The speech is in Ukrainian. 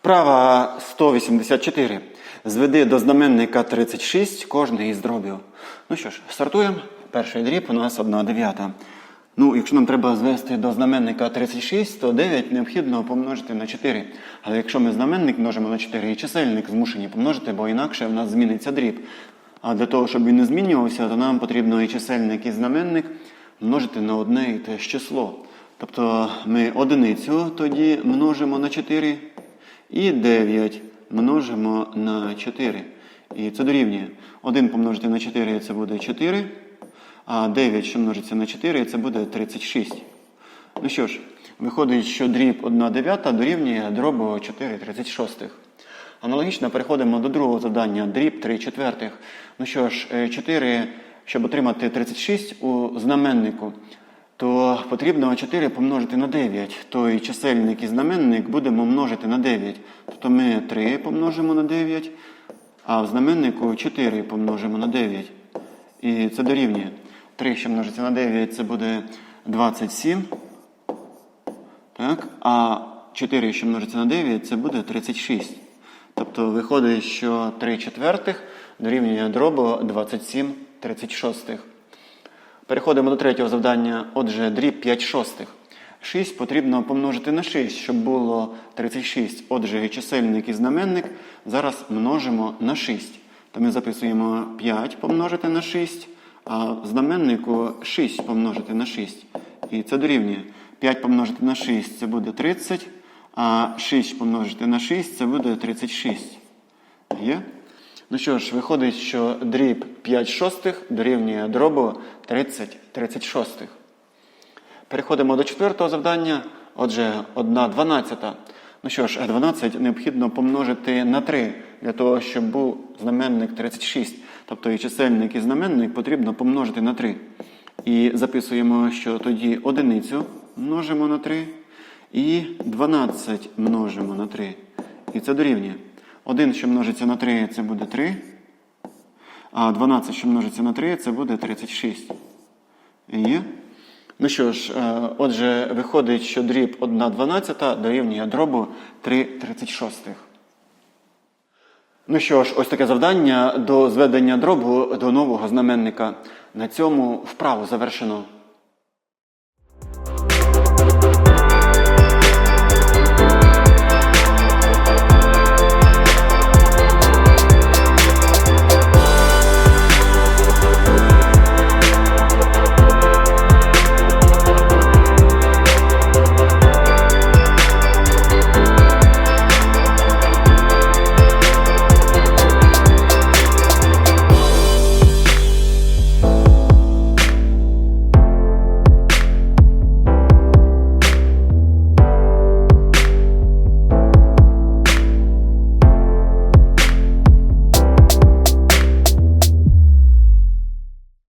Вправа 184. Зведи до знаменника 36 кожний із дробів. Ну що ж, стартуємо. Перший дріб у нас 1 дев'ята. Ну, якщо нам треба звести до знаменника 36, то 9 необхідно помножити на 4. Але якщо ми знаменник множимо на 4 і чисельник змушені помножити, бо інакше в нас зміниться дріб. А для того, щоб він не змінювався, то нам потрібно і чисельник, і знаменник множити на одне і те ж число. Тобто ми одиницю тоді множимо на 4 і 9 множимо на 4. І це дорівнює. 1 помножити на 4 це буде 4. А 9, що множиться на 4, це буде 36. Ну що ж, виходить, що дріб 1 дев'ята дорівнює дробу 4 36. Аналогічно переходимо до другого завдання. Дріб 3 четвертих. Ну що ж, е, 4, щоб отримати 36 у знаменнику, то потрібно 4 помножити на 9. То і чисельник і знаменник будемо множити на 9. Тобто ми 3 помножимо на 9, а в знаменнику 4 помножимо на 9. І це дорівнює. 3, що множиться на 9, це буде 27. Так? А 4, що множиться на 9, це буде 36. Тобто виходить, що 3 четвертих дорівнює дробу 27 36. Переходимо до третього завдання. Отже, дріб 5 шостих. 6 потрібно помножити на 6, щоб було 36. Отже, і чисельник і знаменник зараз множимо на 6. То ми записуємо 5 помножити на 6, а знаменнику 6 помножити на 6. І це дорівнює. 5 помножити на 6 це буде 30, а 6 помножити на 6 це буде 36. Є? Ну що ж, виходить, що дріб 5 шостих дорівнює дробу 30 36. Переходимо до четвертого завдання. Отже, 1 дванадцята. Ну що ж, 12 необхідно помножити на 3 для того, щоб був знаменник 36. Тобто і чисельник, і знаменник потрібно помножити на 3. І записуємо, що тоді одиницю множимо на 3 і 12 множимо на 3. І це дорівнює. 1, що множиться на 3, це буде 3. А 12, що множиться на 3, це буде 36. Є? Ну що ж, е, отже, виходить, що дріб 1 дванадцята дорівнює дробу 3 36. Ну що ж, ось таке завдання до зведення дробу до нового знаменника. На цьому вправу завершено.